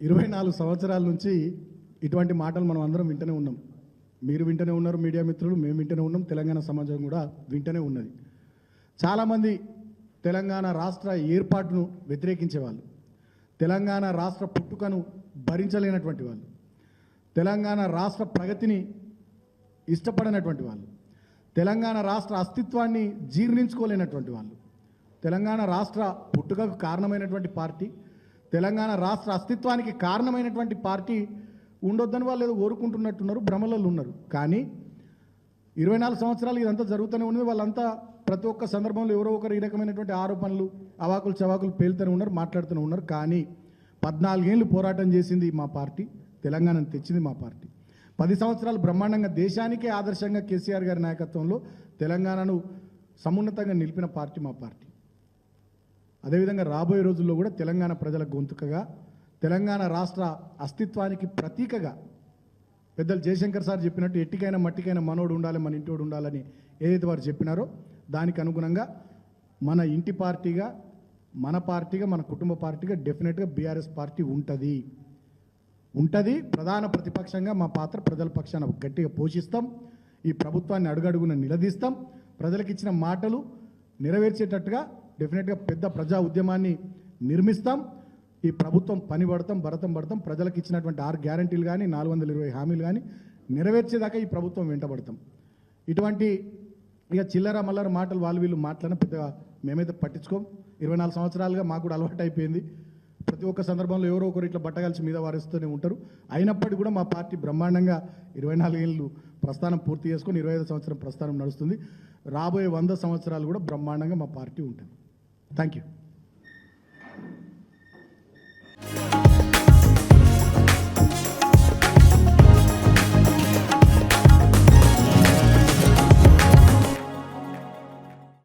ఇరవై నాలుగు సంవత్సరాల నుంచి ఇటువంటి మాటలు మనం అందరం వింటూనే ఉన్నాం. మీరు వింటూనే ఉన్నారు మీడియా మిత్రులు మేము వింటూనే ఉన్నాం తెలంగాణ సమాజం కూడా వింటూనే ఉన్నది. చాలామంది తెలంగాణ రాష్ట్ర ఏర్పాటును వ్యతిరేకించే వాళ్ళు తెలంగాణ రాష్ట్ర పుట్టుకను భరించలేనటువంటి వాళ్ళు తెలంగాణ రాష్ట్ర ప్రగతిని ఇష్టపడనటువంటి వాళ్ళు తెలంగాణ రాష్ట్ర అస్తిత్వాన్ని జీర్ణించుకోలేనటువంటి వాళ్ళు తెలంగాణ రాష్ట్ర పుట్టుకకు కారణమైనటువంటి పార్టీ తెలంగాణ రాష్ట్ర అస్తిత్వానికి కారణమైనటువంటి పార్టీ ఉండొద్దని వాళ్ళు ఏదో కోరుకుంటున్నట్టున్నారు భ్రమలలో ఉన్నారు. కానీ ఇరవై నాలుగు సంవత్సరాలు ఇదంతా జరుగుతూనే ఉన్నది. వాళ్ళంతా ప్రతి ఒక్క సందర్భంలో ఎవరో ఒకరు ఈ రకమైనటువంటి ఆరోపణలు అవాకులు చవాకులు పేలుతూనే ఉన్నారు మాట్లాడుతూనే ఉన్నారు. కానీ పద్నాలుగేళ్ళు పోరాటం చేసింది మా పార్టీ తెలంగాణను తెచ్చింది మా పార్టీ. పది సంవత్సరాలు బ్రహ్మాండంగా దేశానికే ఆదర్శంగా కేసీఆర్ గారి నాయకత్వంలో తెలంగాణను సమున్నతంగా నిలిపిన పార్టీ మా పార్టీ. అదేవిధంగా రాబోయే రోజుల్లో కూడా తెలంగాణ ప్రజల గొంతుకగా తెలంగాణ రాష్ట్ర అస్తిత్వానికి ప్రతీకగా పెద్దలు జయశంకర్ సార్ చెప్పినట్టు ఎట్టికైనా మట్టికైనా మనోడు ఉండాలి మన ఇంటోడు ఉండాలని ఏదైతే వారు చెప్పినారో దానికి అనుగుణంగా మన ఇంటి పార్టీగా మన పార్టీగా మన కుటుంబ పార్టీగా డెఫినెట్గా బీఆర్ఎస్ పార్టీ ఉంటుంది. ఉంటుంది ప్రధాన ప్రతిపక్షంగా మా పాత్ర ప్రజల పక్షాన గట్టిగా పోషిస్తాం. ఈ ప్రభుత్వాన్ని అడుగడుగున నిలదీస్తాం. ప్రజలకు ఇచ్చిన మాటలు నెరవేర్చేటట్టుగా డెఫినెట్గా పెద్ద ప్రజా ఉద్యమాన్ని నిర్మిస్తాం. ఈ ప్రభుత్వం పని పడతాం భరతం పడతాం. ప్రజలకు ఇచ్చినటువంటి ఆరు గ్యారంటీలు కానీ నాలుగు వందల ఇరవై హామీలు కానీ నెరవేర్చేదాకా ఈ ప్రభుత్వం వెంటబడతాం ఇటువంటి ఇక చిల్లర మల్లర మాటలు వాళ్ళు వీళ్ళు మాట్లాడిన పెద్దగా మేమైతే పట్టించుకోం. ఇరవై నాలుగు సంవత్సరాలుగా మాకు కూడా అలవాటు అయిపోయింది. ప్రతి ఒక్క సందర్భంలో ఎవరో ఒకరు ఇట్లా బట్టగలిసి మీద వారిస్తూనే ఉంటారు. అయినప్పటికీ కూడా మా పార్టీ బ్రహ్మాండంగా ఇరవై నాలుగేళ్ళు ప్రస్థానం పూర్తి చేసుకొని ఇరవై ఐదు సంవత్సరం ప్రస్థానం నడుస్తుంది. రాబోయే వంద సంవత్సరాలు కూడా బ్రహ్మాండంగా మా పార్టీ ఉంటుంది. Thank you.